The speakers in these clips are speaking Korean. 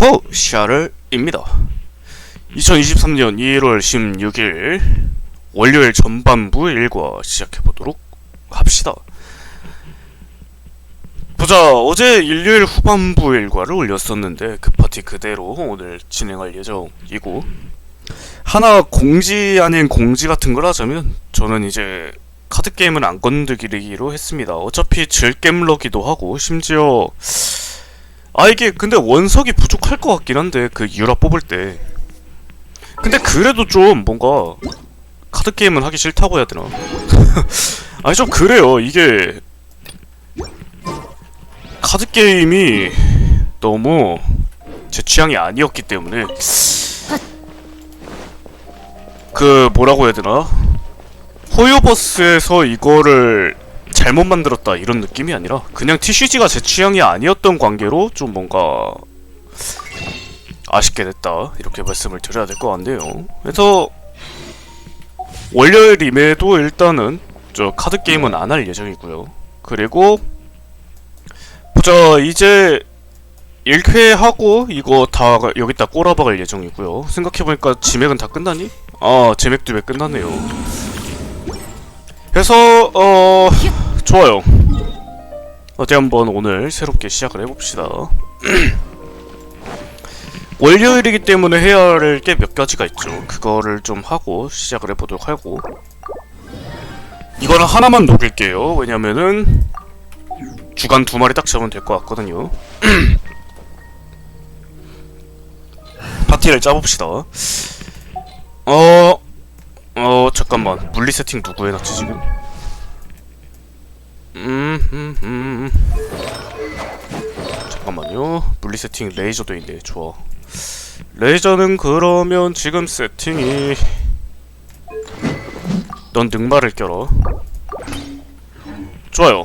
야호! 시아를입니다. 2023년 1월 16일 월요일 전반부 일과 시작해보도록 합시다. 보자, 어제 일요일 후반부 일과를 올렸었는데 그 파티 그대로 오늘 진행할 예정이고 하나 공지 아닌 공지 같은 걸 하자면 저는 이제 카드 게임은 안 건드리기로 했습니다. 어차피 즐겜러기도 하고 심지어 아 이게 근데 원석이 부족할 것 같긴 한데 그 유라 뽑을 때. 근데 그래도 좀 뭔가 카드 게임은 하기 싫다고 해야 되나? 아니 좀 그래요. 이게 카드 게임이 너무 제 취향이 아니었기 때문에. 그 뭐라고 해야 되나? 호요버스에서 이거를 잘못 만들었다 이런 느낌이 아니라 그냥 TCG가 제 취향이 아니었던 관계로 좀 뭔가 아쉽게 됐다 이렇게 말씀을 드려야 될 것 같네요. 그래서 월요일 임에도 일단은 저 카드 게임은 안 할 예정이고요. 그리고 보자 이제 1회 하고 이거 다 여기다 꼬라박을 예정이고요. 생각해보니까 지맥은 다 끝나니? 아 제맥도 왜 끝나네요. 그래서 어 좋아요. 어디 한번 오늘 새롭게 시작을 해봅시다. 월요일이기 때문에 해야 할 게 몇 가지가 있죠. 그거를 좀 하고 시작을 해보도록 하고 이거는 하나만 녹일게요. 왜냐면은 주간 두 마리 딱 잡으면 될 것 같거든요. 파티를 짜봅시다. 어, 어, 잠깐만. 물리 세팅 누구 해놨지, 지금? 음, 음, 음. 잠깐만요. 물리 세팅 레이저도 있네. 좋아. 레이저는 그러면 지금 세팅이 넌 늑마를 껴라. 좋아요.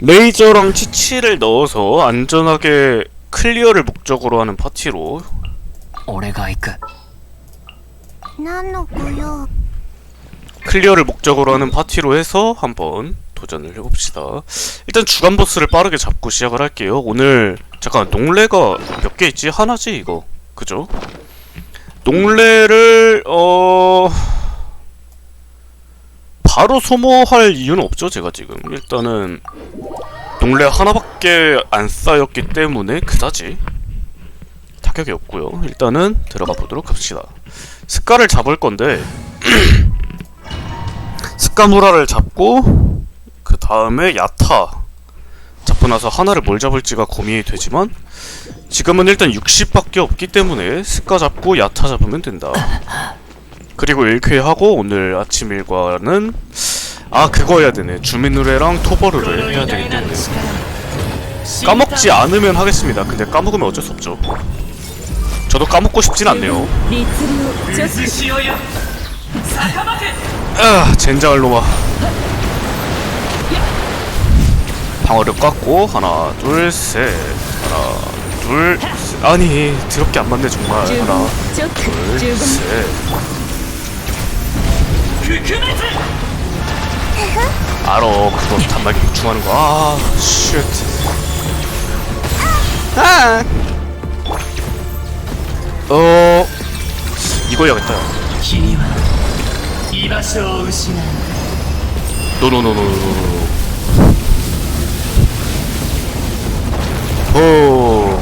레이저랑 치치를 넣어서 안전하게 클리어를 목적으로 하는 파티로 俺が行く 클리어를 목적으로 하는 파티로 해서 한번 도전을 해봅시다. 일단 주간 보스를 빠르게 잡고 시작을 할게요. 오늘 잠깐 농레가 몇 개 있지? 하나지 이거. 그죠? 농레를 어 바로 소모할 이유는 없죠. 제가 지금 일단은 농레 하나밖에 안 쌓였기 때문에 그다지 타격이 없고요. 일단은 들어가 보도록 합시다. 스카를 잡을 건데 스카무라를 잡고 그 다음에 야타 잡고 나서 하나를 뭘 잡을지가 고민이 되지만 지금은 일단 60밖에 없기 때문에 스카 잡고 야타 잡으면 된다. 그리고 1회 하고 오늘 아침 일과는 아 그거 해야 되네 주민 노래랑 토버르를 해야 되기 때문에 까먹지 않으면 하겠습니다. 근데 까먹으면 어쩔 수 없죠. 저도 까먹고 싶진 않네요. 아 젠장을 놈아 방어력 깎고 하나 둘셋. 하나 둘 셋. 아니 드럽게 안 맞네 정말. 하나 둘셋. 알어 그거 단말기 유충하는 거아 슛 아! 아! 어, 이거 해야겠다. 君は居場所を失う 노노노노노노. 호.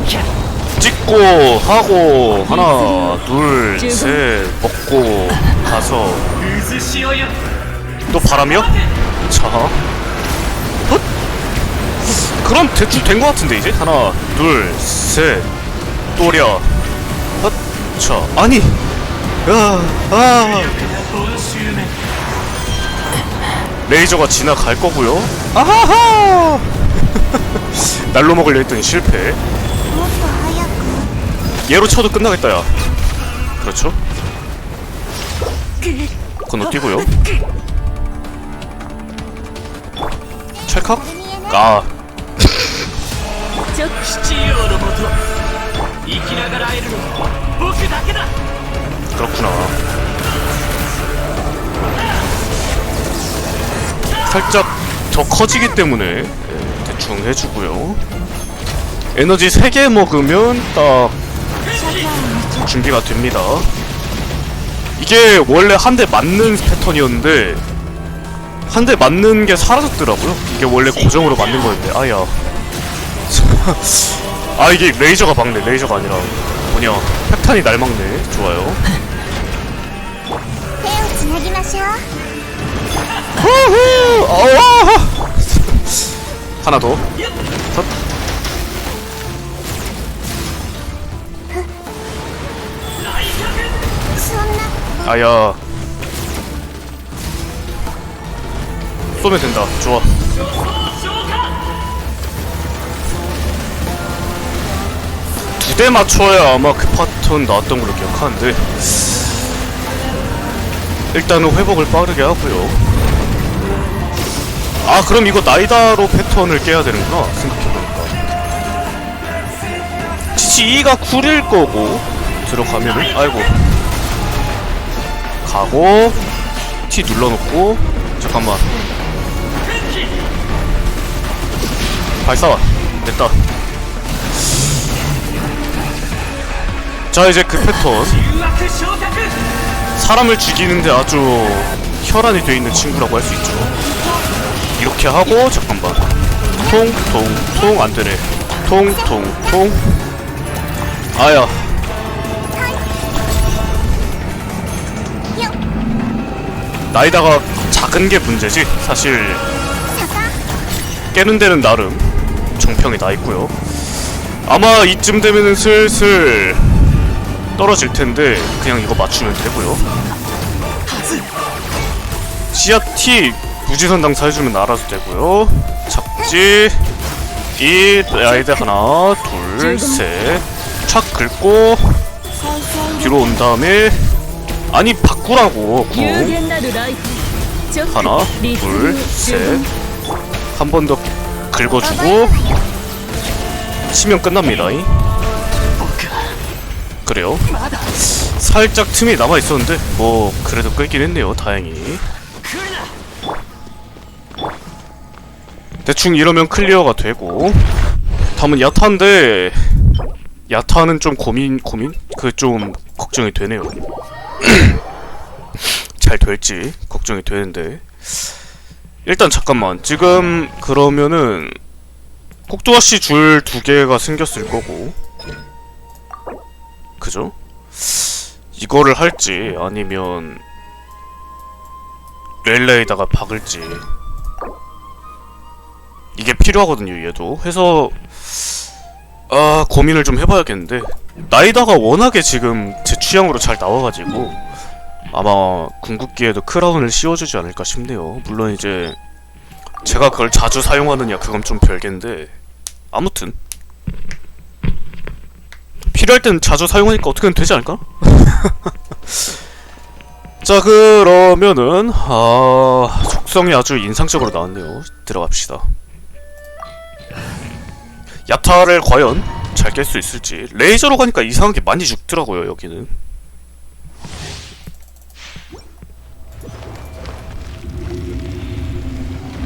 찍고 하고 하나 둘 셋 먹고 가서 渦潮よ 또 바람이요? 자. 헛. 그럼 대충 된 것 같은데 이제 하나 둘 셋 또랴 그렇죠. 아니 아, 아. 레이저가 지나갈 거고요. 아하하! 날로 먹으려 했더니 실패. 얘로 쳐도 끝나겠다 야. 그렇죠? 건너뛰고요? 찰칵? 아. 그렇구나. 살짝 더 커지기 때문에 예, 대충 해주고요. 에너지 3개 먹으면 딱 준비가 됩니다. 이게 원래 한 대 맞는 패턴이었는데 한 대 맞는 게 사라졌더라고요. 이게 원래 고정으로 맞는 거였는데 아야. 아 이게 레이저가 박네 레이저가 아니라. 뭐냐 핵탄이 날 막네. 좋아요. 후후 어 하나 더. 컷. 아야. 쏘면 된다. 좋아. 두대 맞춰야 아마 그 파턴 나왔던 걸로 기억하는데. 일단은 회복을 빠르게 하고요. 아 그럼 이거 나이다로 패턴을 깨야 되는구나 생각해보니까. 지치 2가 9일 거고. 들어가면은 아이고. 가고 T 눌러놓고. 잠깐만. 발사 됐다 자 이제 그 패턴. 사람을 죽이는데 아주 혈안이 되어있는 친구라고 할 수 있죠. 이렇게 하고 잠깐만. 통통통 안되네. 통통통. 아야. 나이다가 작은 게 문제지 사실. 깨는 데는 나름. 정평이 나 있고요. 아마 이쯤 되면은 슬슬 떨어질 텐데 그냥 이거 맞추면 되고요. 시야 T 무지선 당사해주면 알아서 되고요. 잡지 이 라이드 하나 둘셋촥 긁고 뒤로 온 다음에 아니 바꾸라고 궁 하나 둘셋한 번 더 긁어주고 치면 끝납니다. 이. 그래요? 살짝 틈이 남아있었는데 뭐 그래도 끌긴 했네요 다행히. 대충 이러면 클리어가 되고. 다음은 야타인데 야타는 좀 고민 고민? 그 좀 걱정이 되네요. 잘 될지 걱정이 되는데. 일단 잠깐만. 지금 그러면은 꼭두아씨 줄 두 개가 생겼을 거고 그죠? 이거를 할지 아니면 렐레에다가 박을지. 이게 필요하거든요 얘도. 해서 아 고민을 좀 해봐야겠는데. 나이다가 워낙에 지금 제 취향으로 잘 나와가지고 아마 궁극기에도 크라운을 씌워주지 않을까 싶네요. 물론 이제 제가 그걸 자주 사용하느냐 그건 좀 별개인데. 아무튼 필요할 땐 자주 사용하니까 어떻게든 되지 않을까? 자 그러면은 아 속성이 아주 인상적으로 나왔네요 들어갑시다 야타를 과연 잘 깰 수 있을지 레이저로 가니까 이상하게 많이 죽더라고요 여기는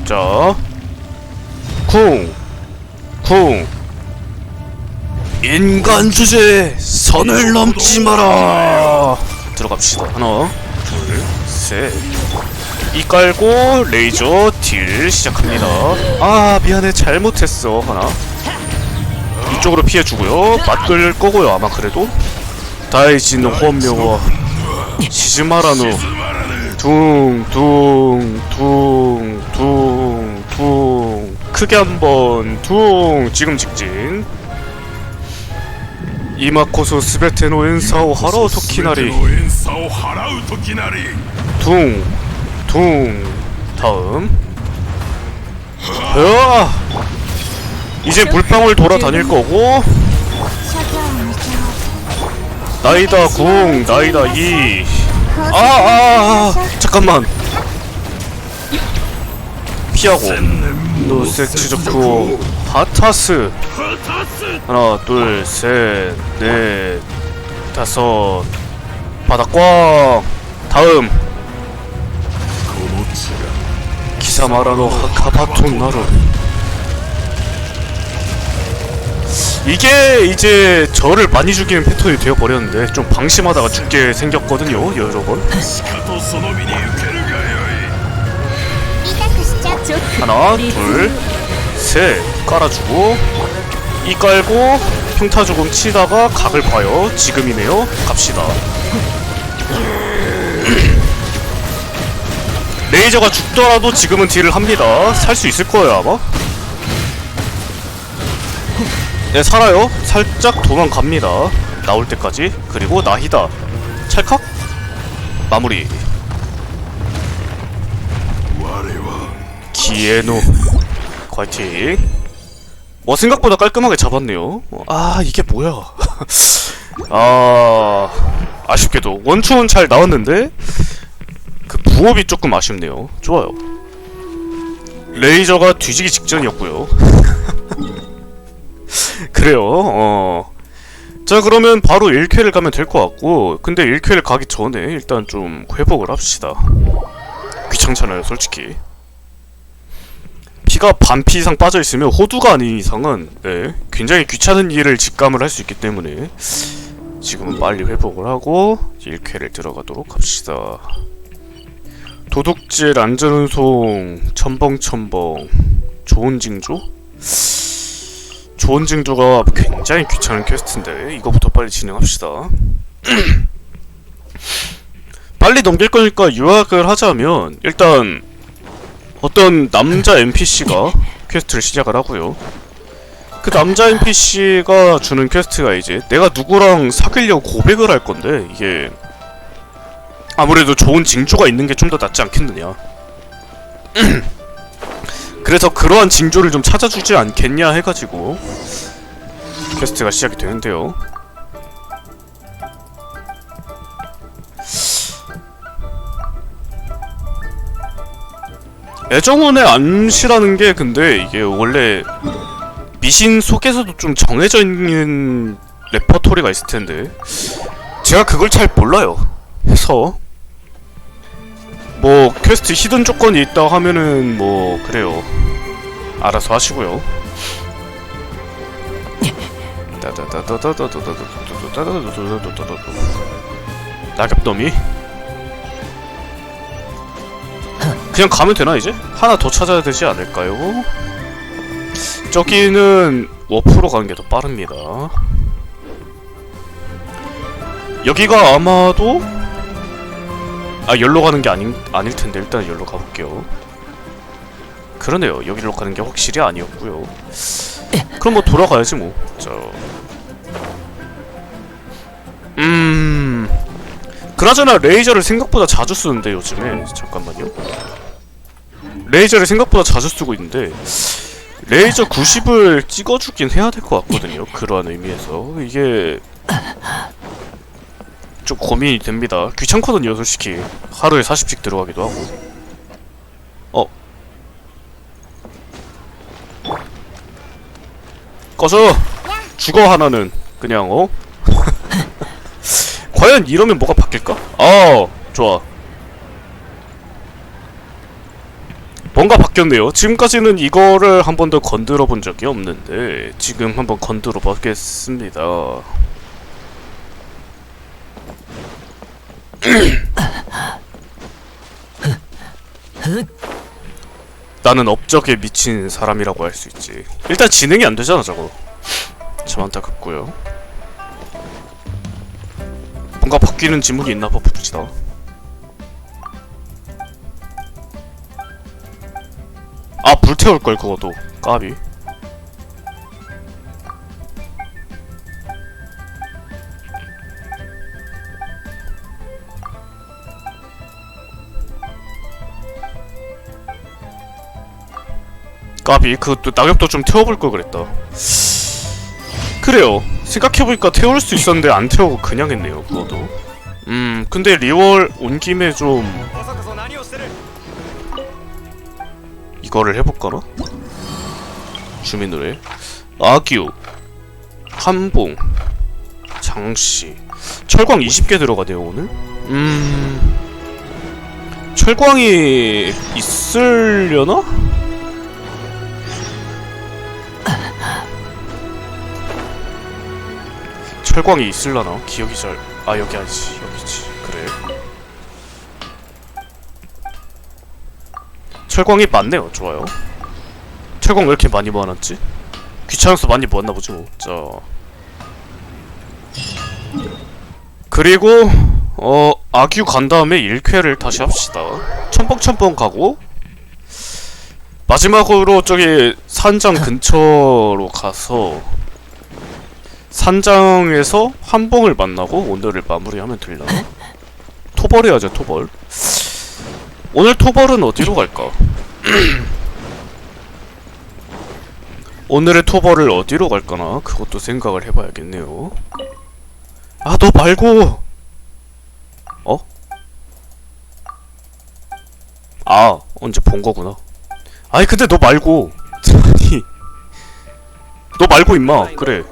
자 쿵! 쿵! 인간 주제 선을 넘지 마라. 들어갑시다. 하나 둘셋이 깔고 레이저 딜 시작합니다. 아 미안해. 잘못했어. 하나. 이쪽으로 피해주고요. 맞을 거고요 아마 그래도. 다이진 혼묘와 시즈마라노. 둥둥둥둥둥. 크게 한번. 둥. 지금 직진 이마코소 스베테노 엔사오 하러 토키나리 遠差を払う時なり 둥, 둥, 다음. 으아! 이제 물방울 돌아다닐 거고, 諸行無常 나이다 궁, 나이다 이. 放 아, 送 아, 아, 잠깐만. 피하고. 노세츠 좋고. 바타스. 하나 둘셋넷 다섯. 바닥광. 다음. 기사마라노 하카바톤 나루 이게 이제 저를 많이 죽이는 패턴이 되어버렸는데 좀 방심하다가 죽게 생겼거든요 여러 번 하나 둘셋. 깔아주고 이 깔고 평타 조금 치다가 각을 봐요. 지금이네요. 갑시다. 레이저가 죽더라도 지금은 딜을 합니다. 살 수 있을 거예요 아마. 네 살아요. 살짝 도망갑니다. 나올 때까지. 그리고 나히다. 찰칵? 마무리 は 기에노. 화이팅 뭐 생각보다 깔끔하게 잡았네요. 아 이게 뭐야. 아 아쉽게도 원초는 잘 나왔는데 그 부업이 조금 아쉽네요. 좋아요. 레이저가 뒤지기 직전이었고요. 그래요. 어. 자 그러면 바로 1쾌를 가면 될 것 같고 근데 1쾌를 가기 전에 일단 좀 회복을 합시다. 귀찮잖아요 솔직히 피가 반피 이상 빠져 있으면 호두가 아닌 이상은 네, 굉장히 귀찮은 일을 직감을 할 수 있기 때문에 지금은 빨리 회복을 하고 1쾌를 들어가도록 합시다. 도둑질 안전운송 첨벙첨벙 좋은 징조? 좋은 징조가 굉장히 귀찮은 퀘스트인데 이거부터 빨리 진행합시다. 빨리 넘길 거니까 요약을 하자면 일단 어떤 남자 NPC가 퀘스트를 시작을 하고요. 그 남자 NPC가 주는 퀘스트가 이제 내가 누구랑 사귀려고 고백을 할 건데 이게 아무래도 좋은 징조가 있는 게 좀 더 낫지 않겠느냐. 그래서 그러한 징조를 좀 찾아주지 않겠냐 해가지고 퀘스트가 시작이 되는데요. 애정원의 암시라는 게 근데 이게 원래 미신 속에서도 좀 정해져 있는 레퍼토리가 있을 텐데 제가 그걸 잘 몰라요. 해서 뭐 퀘스트 히든 조건이 있다 하면은 뭐 그래요. 알아서 하시고요. 낙엽더미 그냥 가면 되나 이제? 하나 더 찾아야 되지 않을까요? 저기는 워프로 가는 게 더 빠릅니다. 여기가 아마도 아 열로 가는 게 아닌 아닐 텐데 일단 열로 가볼게요. 그러네요. 여기로 가는 게 확실히 아니었고요. 그럼 뭐 돌아가야지 뭐. 저 음. 그나저나 레이저를 생각보다 자주 쓰는데 요즘에 잠깐만요. 레이저를 생각보다 자주 쓰고 있는데 레이저 90을 찍어주긴 해야 될 것 같거든요. 그러한 의미에서 이게 좀 고민이 됩니다. 귀찮거든요, 솔직히. 하루에 40씩 들어가기도 하고. 어. 꺼져! 죽어, 하나는. 그냥, 어? 과연 이러면 뭐가 바뀔까? 아, 좋아. 뭔가 바뀌었네요. 지금까지는 이거를 한 번도 건드려 본 적이 없는데 지금 한번 건드려 보겠습니다. 나는 업적에 미친 사람이라고 할 수 있지. 일단 진행이 안 되잖아, 저거. 참 안타깝고요. 뭔가 바뀌는 지문이 있나 봐, 봅시다. 아 불태울 걸 그것도 까비. 까비 그것도 낙엽도 좀 태워볼 걸 그랬다. 그래요. 생각해보니까 태울 수 있었는데 안 태우고 그냥 했네요. 그것도. 음 근데 리월 온 김에 좀 이거를 해볼까나? 주민 노래 아규 한봉 장씨 철광 20개 들어가네요 오늘 음 철광이 있으려나? 철광이 있을라나? 기억이 잘... 아 여기 아니지 철광이 많네요 좋아요 철광 왜 이렇게 많이 모아놨지? 귀찮아서 많이 모았나 보죠 뭐. 자 그리고 어 아규 간 다음에 1쾌를 다시 합시다 첨벙첨벙 가고 마지막으로 저기 산장 근처로 가서 산장에서 한봉을 만나고 오늘을 마무리하면 되려나? 토벌 해야죠 토벌 오늘 토벌은 어디로 갈까? 오늘의 토벌을 어디로 갈까나? 그것도 생각을 해봐야겠네요. 아 너 말고! 어? 아 언제 본 거구나. 아니 근데 너 말고! 아니. 너 말고 임마. 그래.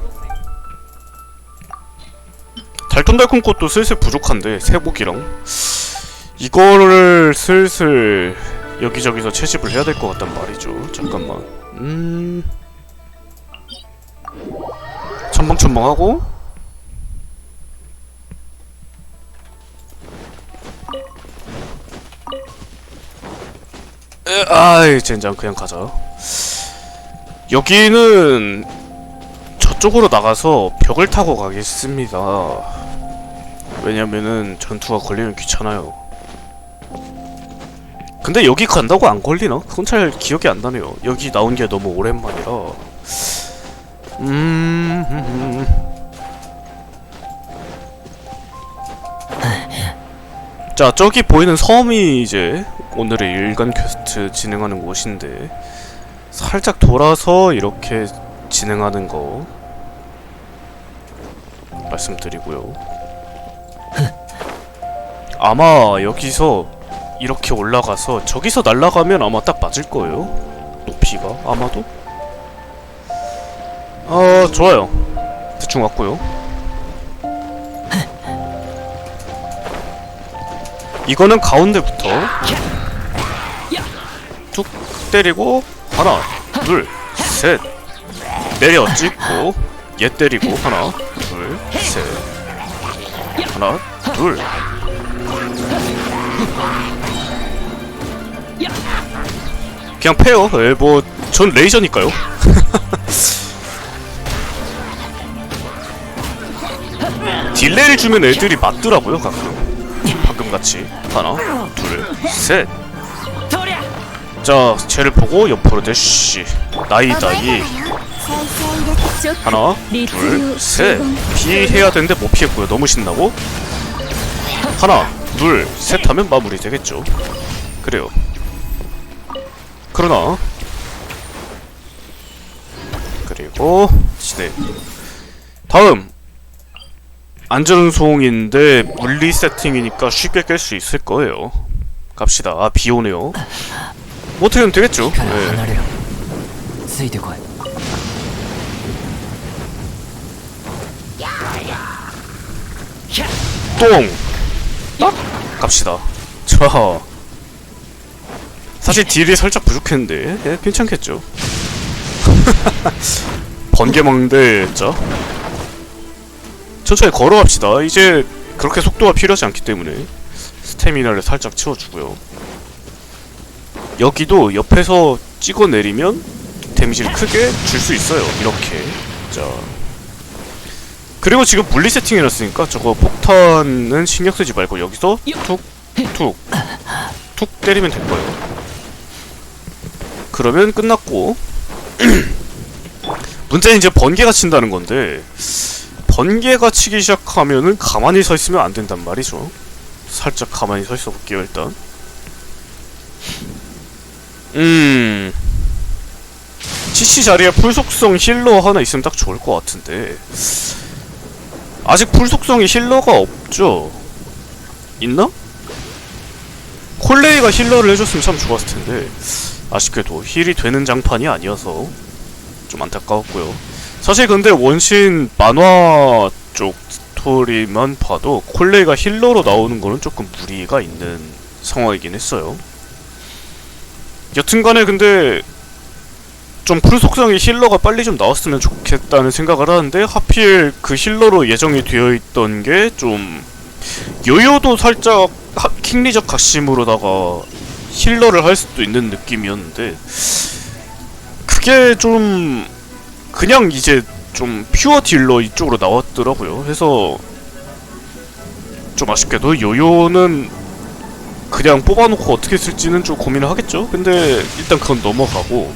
달콤달콤 꽃도 슬슬 부족한데 세복이랑 이거를 슬슬 여기저기서 채집을 해야 될 것 같단 말이죠. 잠깐만. 음. 첨벙첨벙하고? 에, 아이 젠장 그냥 가자. 여기는 저쪽으로 나가서 벽을 타고 가겠습니다. 왜냐면은 전투가 걸리면 귀찮아요 근데 여기 간다고 안 걸리나? 그건 잘 기억이 안 나네요 여기 나온 게 너무 오랜만이라 음... 자 저기 보이는 섬이 이제 오늘의 일간 퀘스트 진행하는 곳인데 살짝 돌아서 이렇게 진행하는 거 말씀드리고요. 아마 여기서 이렇게 올라가서 저기서 날아가면 아마 딱 맞을 거예요. 높이가 아마도. 어 좋아요. 대충 왔고요. 이거는 가운데부터 툭 때리고 하나 둘셋 내려 찍고 얘 때리고 하나 둘셋 하나 둘 그냥 패요. 예, 뭐, 전 레이저니까요. 딜레이를 주면 애들이 맞더라고요, 가끔. 방금같이. 하나, 둘, 셋. 자, 쟤를 보고 옆으로 대쉬. 나이, 나이. 하나, 둘, 셋. 피해야 되는데 못 피했고요. 너무 신나고. 하나, 둘, 셋 하면 마무리 되겠죠. 그래요. 그러나. 그리고 시대. 다음. 안전송인데 물리 세팅이니까 쉽게 깰 수 있을 거예요. 갑시다. 아, 비 오네요. 어떻게 하 되겠죠? 네. 똥! 딱! 갑시다. 자. 사실 딜이 살짝 부족했는데 예, 괜찮겠죠. 번개 먹는데 자 천천히 걸어갑시다. 이제 그렇게 속도가 필요하지 않기 때문에 스태미나를 살짝 채워주고요. 여기도 옆에서 찍어 내리면 데미지를 크게 줄 수 있어요. 이렇게 자 그리고 지금 분리 세팅해놨으니까 저거 폭탄은 신경 쓰지 말고 여기서 툭, 툭, 툭 때리면 될 거예요. 그러면 끝났고 문제는 이제 번개가 친다는 건데 번개가 치기 시작하면은 가만히 서 있으면 안 된단 말이죠. 살짝 가만히 서 있어 볼게요 일단. 음. CC 자리에 풀속성 힐러 하나 있으면 딱 좋을 것 같은데 아직 풀속성이 힐러가 없죠? 있나? 콜레이가 힐러를 해줬으면 참 좋았을 텐데 아쉽게도 힐이 되는 장판이 아니어서 좀 안타까웠고요. 사실 근데 원신 만화 쪽 스토리만 봐도 콜레이가 힐러로 나오는 거는 조금 무리가 있는 상황이긴 했어요. 여튼간에 근데 좀 풀속성의 힐러가 빨리 좀 나왔으면 좋겠다는 생각을 하는데 하필 그 힐러로 예정이 되어 있던 게 좀 요요도 살짝 하- 킹리적 각심으로다가 힐러를 할 수도 있는 느낌이었는데 그게 좀 그냥 이제 좀 퓨어 딜러 이쪽으로 나왔더라고요. 해서 좀 아쉽게도 요요는 그냥 뽑아놓고 어떻게 쓸지는 좀 고민을 하겠죠. 근데 일단 그건 넘어가고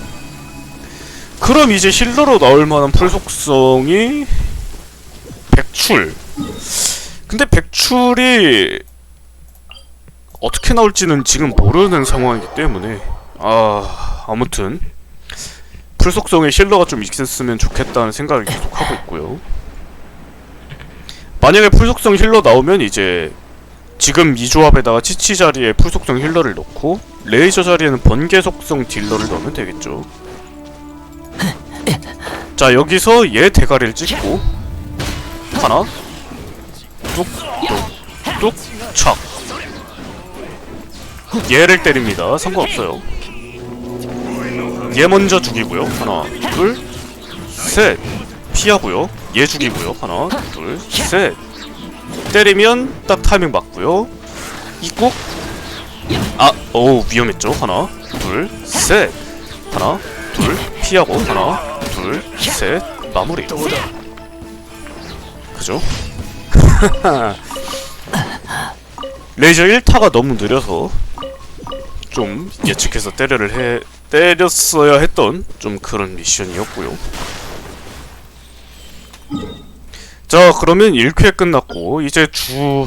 그럼 이제 힐러로 나올 만한 풀속성이 백출. 근데 백출이 어떻게 나올지는 지금 모르는 상황이기 때문에 아 아무튼 풀속성의 힐러가 좀 있었으면 좋겠다는 생각을 계속 하고 있고요. 만약에 풀속성 힐러 나오면 이제 지금 이 조합에다가 치치 자리에 풀속성 힐러를 넣고 레이저 자리에는 번개 속성 딜러를 넣으면 되겠죠. 자 여기서 얘 대가리를 찍고 하나 뚝뚝 뚝착 얘를 때립니다. 상관없어요. 얘 먼저 죽이고요. 하나 둘 셋 피하고요. 얘 죽이고요. 하나 둘 셋 때리면 딱 타이밍 맞고요. 이국 아, 오 위험했죠. 하나, 둘, 셋. 하나, 둘, 피하고 하나, 둘, 셋. 마무리. 그죠? 레이저 1타가 너무 느려서 좀 예측해서 때려를 해 때렸어야 했던 좀 그런 미션이었고요. 자 그러면 1회 끝났고 이제 주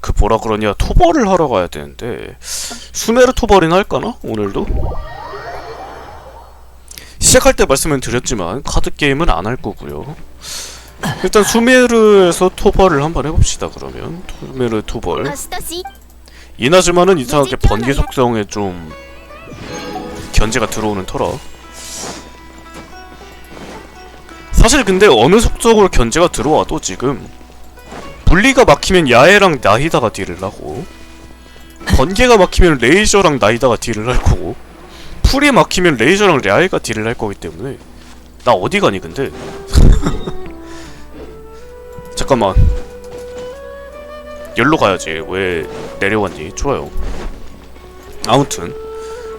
그 뭐라 그러냐 토벌을 하러 가야 되는데 수메르 토벌이나 할까나 오늘도 시작할 때 말씀을 드렸지만 카드 게임은 안 할 거고요. 일단 수메르에서 토벌을 한번 해봅시다 그러면. 수메르 토벌. 이나즈마는 이상하게 번개 속성에 좀 견제가 들어오는 터라. 사실 근데 어느 속적으로 견제가 들어와도 지금 분리가 막히면 야해랑 나이다가 딜을 하고 번개가 막히면 레이저랑 나이다가 딜을 할 거고 풀이 막히면 레이저랑 레아이가 딜을 할 거기 때문에. 나 어디 가니 근데? 잠깐만. 열로 가야지. 왜 내려왔니? 좋아요. 아무튼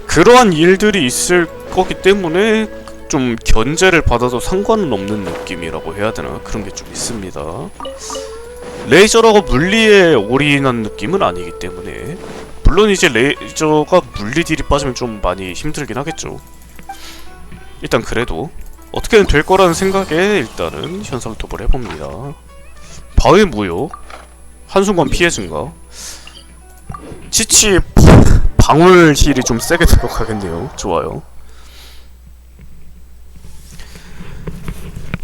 그러한 일들이 있을 거기 때문에 좀 견제를 받아도 상관은 없는 느낌이라고 해야 되나? 그런 게 좀 있습니다. 레이저라고 물리에 올인한 느낌은 아니기 때문에 물론 이제 레이저가 물리 딜이 빠지면 좀 많이 힘들긴 하겠죠. 일단 그래도 어떻게든 될 거라는 생각에 일단은 현상 톱을 해봅니다 바위 무효? 한순간 피해 증가? 치치 방울 힐이 좀 세게 들어가겠네요. 좋아요.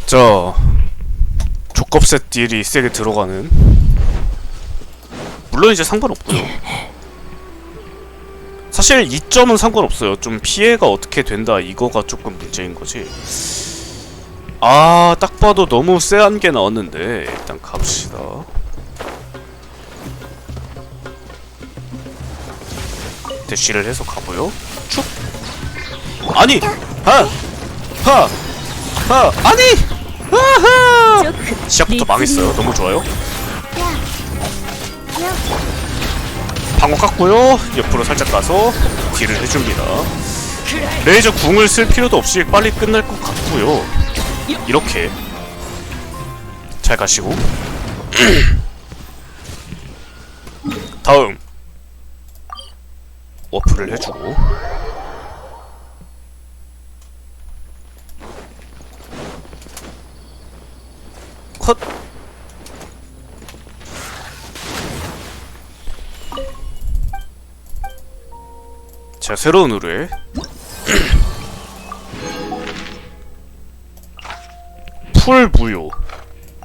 자 족겁셋 딜이 세게 들어가는. 물론 이제 상관없고요. 사실 이점은 상관없어요. 좀 피해가 어떻게 된다 이거가 조금 문제인 거지 아 딱 봐도 너무 쎄한 게 나왔는데 일단 갑시다 대쉬를 해서 가고요 축 아니 하 하 하 아니 아하 直 시작부터 망했어요. 너무 좋아요. 방어 깎고요. 옆으로 살짝 가서 딜을 해줍니다. 레이저 궁을 쓸 필요도 없이 빨리 끝날 것 같고요. 이렇게 잘 가시고. 다음. 워프를 해주고. 컷. 자, 새로운 의뢰. 풀 무효.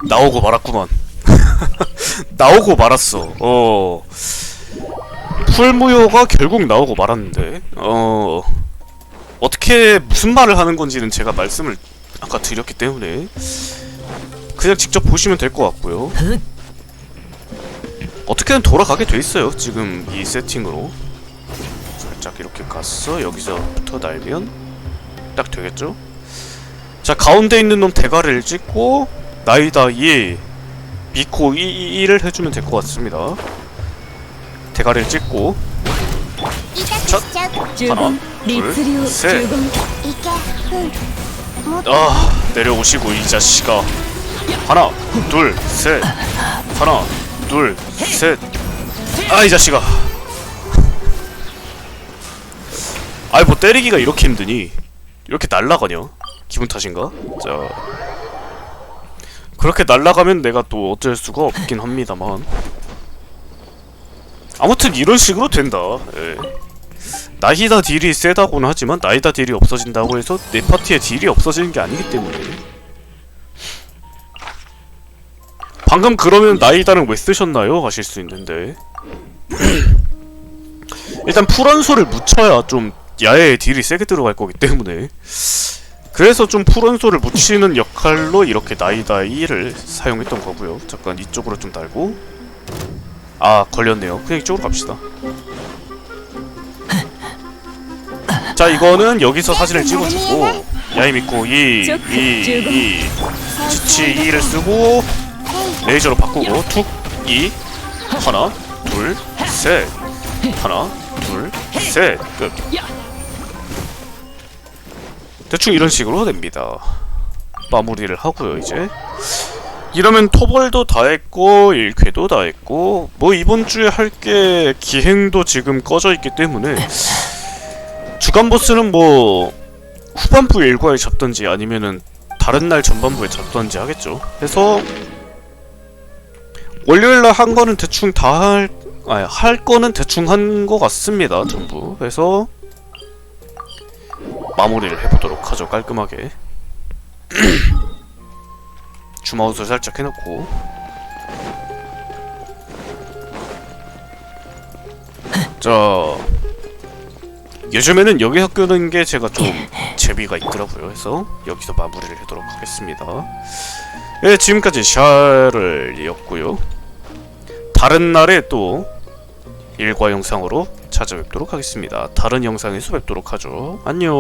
나오고 말았구만. 나오고 말았어. 어. 풀 무효가 결국 나오고 말았는데, 어. 어떻게, 무슨 말을 하는 건지는 제가 말씀을 아까 드렸기 때문에, 그냥 직접 보시면 될 것 같고요. 어떻게든 돌아가게 돼 있어요. 지금 이 세팅으로. 살짝 이렇게 갔어. 여기서부터 날면 딱 되겠죠? 자 가운데 있는 놈 대가리를 찍고 나이다 2 미코 2, 2를 해주면 될 것 같습니다. 대가리를 찍고. 첫 하나 둘셋아 내려오시고 이 자식아. 하나 둘셋. 하나 둘셋아 이 자식아. 아이 뭐 때리기가 이렇게 힘드니? 이렇게 날라가냐? 기분 탓인가? 자 그렇게 날라가면 내가 또 어쩔 수가 없긴 합니다만. 아무튼 이런 식으로 된다. 예. 나이다 딜이 세다고는 하지만 나이다 딜이 없어진다고 해서 내 파티에 딜이 없어지는 게 아니기 때문에. 방금 그러면 나이다는 왜 쓰셨나요? 하실 수 있는데. 일단 풀원소를 묻혀야 좀 야외에 딜이 세게 들어갈 거기 때문에 그래서 좀 풀원소를 묻히는 역할로 이렇게 나이다 2를 사용했던 거고요. 잠깐 이쪽으로 좀 달고. 아 걸렸네요. 그냥 이쪽으로 갑시다. 자 이거는 여기서 사진을 찍어주고 야이미코 2 2 2 지치 2를 쓰고 레이저로 바꾸고 툭2 하나 둘 셋 하나 둘 셋끝 대충 이런 식으로 됩니다 마무리를 하고요 이제 이러면 토벌도 다 했고 1쾌도 다 했고 뭐 이번 주에 할 게 기행도 지금 꺼져 있기 때문에 주간 보스는 뭐 후반부 일과에 잡던지 아니면은 다른 날 전반부에 잡던지 하겠죠. 그래서 월요일날 한 거는 대충 다 할, 아니 할 거는 대충 한 거 같습니다. 전부. 그래서 마무리를 해보도록 하죠. 깔끔하게. 주마우스 살짝 해놓고 자 요즘에는 여기서 끄는 게 제가 좀 재미가 있더라고요. 그래서 여기서 마무리를 하도록 하겠습니다. 예, 지금까지 샤를이었고요. 다른 날에 또 일과 영상으로 찾아뵙도록 하겠습니다. 다른 영상에서 뵙도록 하죠. 안녕.